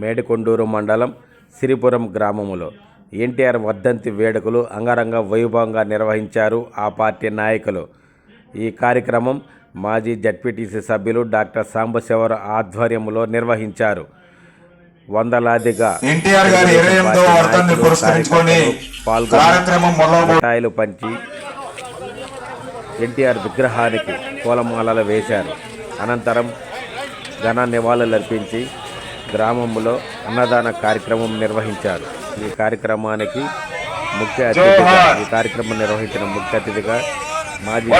మేడికొండూరు మండలం సిరిపురం గ్రామములో ఎన్టీఆర్ వర్ధంతి వేడుకలు అంగరంగ వైభవంగా నిర్వహించారు ఆ పార్టీ నాయకులు. ఈ కార్యక్రమం మాజీ జడ్పీటీసీ సభ్యులు డాక్టర్ సాంబశివరావు ఆధ్వర్యంలో నిర్వహించారు. వందలాదిగా పాల్గొని పంచి ఎన్టీఆర్ విగ్రహానికి పూలమాలలు వేశారు. అనంతరం ఘన నివాళులర్పించి గ్రామంలో అన్నదాన కార్యక్రమం నిర్వహించారు. ఈ కార్యక్రమానికి ముఖ్య అతిథిగా ఈ కార్యక్రమం నిర్వహించిన ముఖ్య అతిథిగా మాజీ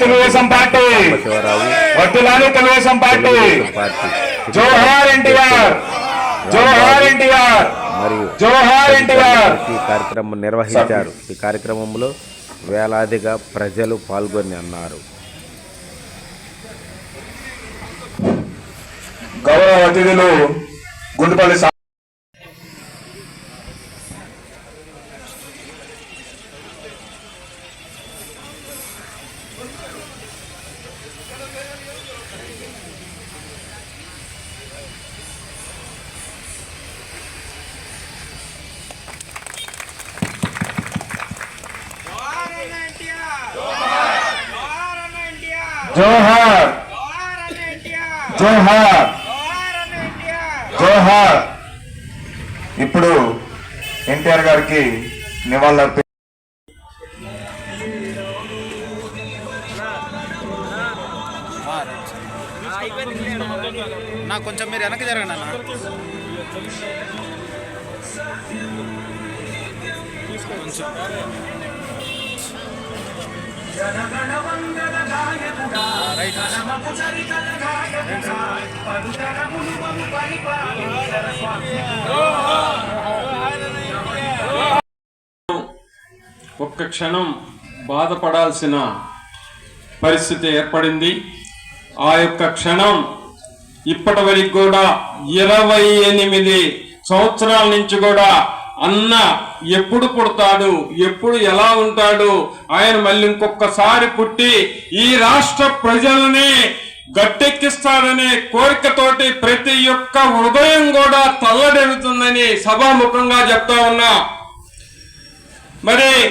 తెలుగుదేశం పార్టీ. పార్టీ. మరియు ఈ కార్యక్రమం నిర్వహించారు. ఈ కార్యక్రమంలో వేలాదిగా ప్రజలు పాల్గొని అన్నారు. అతిథులు గుండుపల్లి సా- జోహార్. జోహార్. ఇప్పుడు ఎన్టీఆర్ గారికి నివాళులర్పి నా కొంచెం మీరు వెనక్కి జరగండి అన్న. కొంచెం రైట్. ఒక్క క్షణం బాధపడాల్సిన పరిస్థితి ఏర్పడింది. ఆ యొక్క క్షణం ఇప్పటి వరకు కూడా ఇరవై ఎనిమిది సంవత్సరాల నుంచి కూడా అన్న ఎప్పుడు పుడతాడు? ఎప్పుడు ఎలా ఉంటాడు? ఆయన మళ్ళీ ఇంకొకసారి పుట్టి ఈ రాష్ట్ర ప్రజలని గట్టెక్కిస్తాడనే కోరికతోటి ప్రతి ఒక్క హృదయం కూడా తల్లడెడుతుందని సభాముఖంగా చెప్తా ఉన్నా. మరి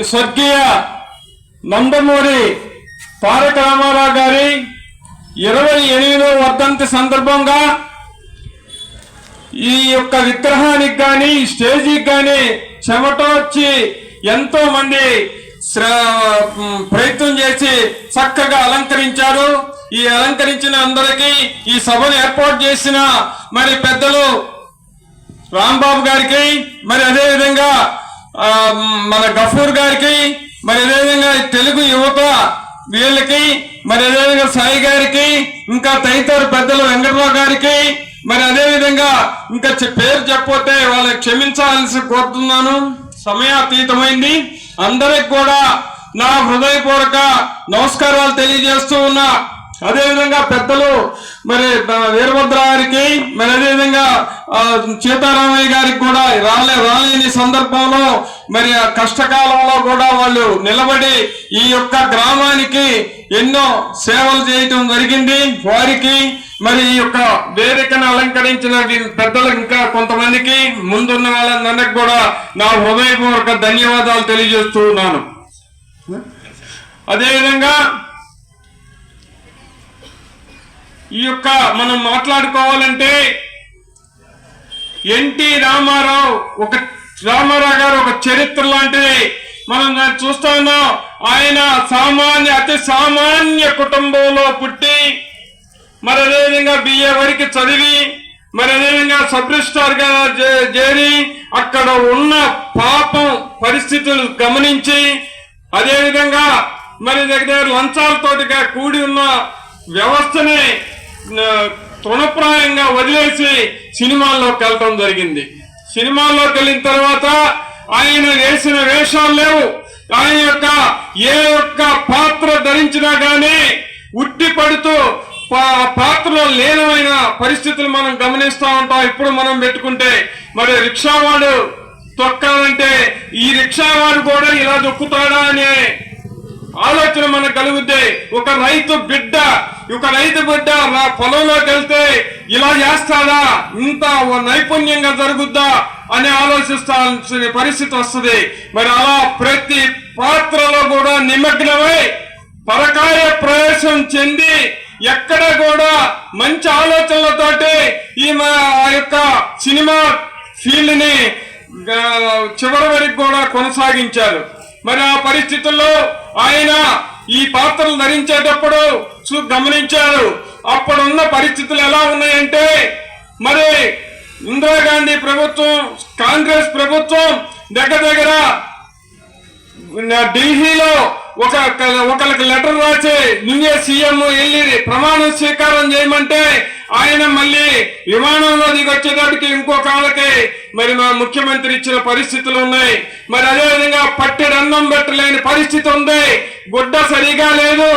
ఈ స్వర్గీయ నందమూరి తారక రామారావు గారి ఇరవై ఎనిమిదో వర్ధంతి సందర్భంగా ఈ యొక్క విగ్రహానికి కానీ స్టేజికి కానీ చెమటోచ్చి చెమట వచ్చి ఎంతో మంది ప్రయత్నం చేసి చక్కగా అలంకరించారు. ఈ అలంకరించిన అందరికీ ఈ సభను ఏర్పాటు చేసిన మరి పెద్దలు రాంబాబు గారికి మరి అదేవిధంగా మన గఫూర్ గారికి మరి అదేవిధంగా తెలుగు యువత వీళ్ళకి మరి అదేవిధంగా సాయి గారికి ఇంకా తదితర పెద్దలు వెంకటరావు గారికి మరి అదే విధంగా ఇంకా పేరు చెప్పపోతే వాళ్ళకి క్షమించాల్సి కోరుతున్నాను. సమయాతీతమైంది. అందరికి కూడా నా హృదయపూర్వక నమస్కారాలు తెలియజేస్తూ ఉన్నా. అదే విధంగా పెద్దలు మరి వీరభద్ర గారికి మరి అదే విధంగా సీతారామయ్య గారికి కూడా రాలే రాలేని సందర్భంలో మరి ఆ కష్టకాలంలో కూడా వాళ్ళు నిలబడి ఈ యొక్క గ్రామానికి ఎన్నో సేవలు చేయటం జరిగింది. వారికి మరి ఈ యొక్క వేదికను అలంకరించిన పెద్దలు ఇంకా కొంతమందికి ముందున్న వాళ్ళందరికి కూడా నా హృదయపూర్వక ధన్యవాదాలు తెలియజేస్తూ ఉన్నాను. అదేవిధంగా ఈ యొక్క మనం మాట్లాడుకోవాలంటే ఎన్టీ రామారావు ఒక రామారావు గారు ఒక చరిత్ర లాంటిది. మనం చూస్తా ఉన్నాం. ఆయన సామాన్య అతి సామాన్య కుటుంబంలో పుట్టి మరి అదేవిధంగా బిఏ వరకు చదివి మరి అదేవిధంగా సబ్ రిజిస్ట్రార్ చేరి అక్కడ ఉన్న పాపం పరిస్థితులు గమనించి అదేవిధంగా మరి దగ్గర లంచాలతోటిగా కూడి ఉన్న వ్యవస్థని తృణప్రాయంగా వదిలేసి సినిమాల్లోకి వెళ్ళటం జరిగింది. సినిమాల్లోకి వెళ్ళిన తర్వాత ఆయన వేసిన వేషాలు లేవు. ఆయన యొక్క ఏ ఒక్క పాత్ర ధరించినా కానీ ఉట్టి పడుతూ పాత్రలో లేనమైన పరిస్థితులు మనం గమనిస్తా ఉంటాం. ఇప్పుడు మనం పెట్టుకుంటే మరి రిక్షావాడు తొక్కాలంటే ఈ రిక్షావాడు కూడా ఇలా దొక్కుతాడా అనే ఆలోచన మనకు కలుగుతే ఒక రైతు బిడ్డ ఒక రైతు బిడ్డ రా- పొలంలోకి వెళ్తే ఇలా చేస్తాడా? ఇంత నైపుణ్యంగా జరుగుద్దా అని ఆలోచిస్తాల్సిన పరిస్థితి వస్తుంది. మరి అలా ప్రతి పాత్రలో కూడా నిమగ్నమై పరకాయ ప్రవేశం చెంది ఎక్కడ కూడా మంచి ఆలోచనలతోటి ఈ మా ఆ యొక్క సినిమా ఫీల్డ్ని చివరి వరకు కూడా కొనసాగించారు. మరి ఆ పరిస్థితుల్లో ఆయన ఈ పాత్రలు ధరించేటప్పుడు చూ గమనించారు. అప్పుడున్న పరిస్థితులు ఎలా ఉన్నాయంటే మరి ఇందిరాగాంధీ ప్రభుత్వం కాంగ్రెస్ ప్రభుత్వం దగ్గర దగ్గర ఢిల్లీలో ఒక ఒకరికి లెటర్ రాసి నువ్వే సీఎం వెళ్ళి ప్రమాణ స్వీకారం చేయమంటే ఆయన మళ్ళీ విమానంలో దిగి వచ్చేటప్పటికి ఇంకో కాళ్ళకి మరి మా ముఖ్యమంత్రి ఇచ్చిన పరిస్థితులు ఉన్నాయి. మరి అదేవిధంగా పట్టెడన్నం పెట్టలేని పరిస్థితి ఉంది. గుడ్డ సరిగా లేదు.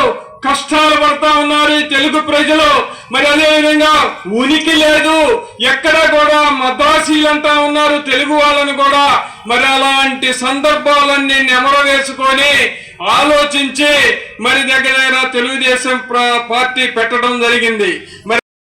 కష్టాలు పడతా ఉన్నారు ఈ తెలుగు ప్రజలు. మరి అదే విధంగా ఉనికి లేదు. ఎక్కడ కూడా మద్రాసీలంతా ఉన్నారు. తెలుగు వాళ్ళని కూడా మరి అలాంటి సందర్భాలన్నీ నెమర వేసుకొని ఆలోచించి మరి దగ్గర దగ్గర తెలుగుదేశం పార్టీ పెట్టడం జరిగింది. మరి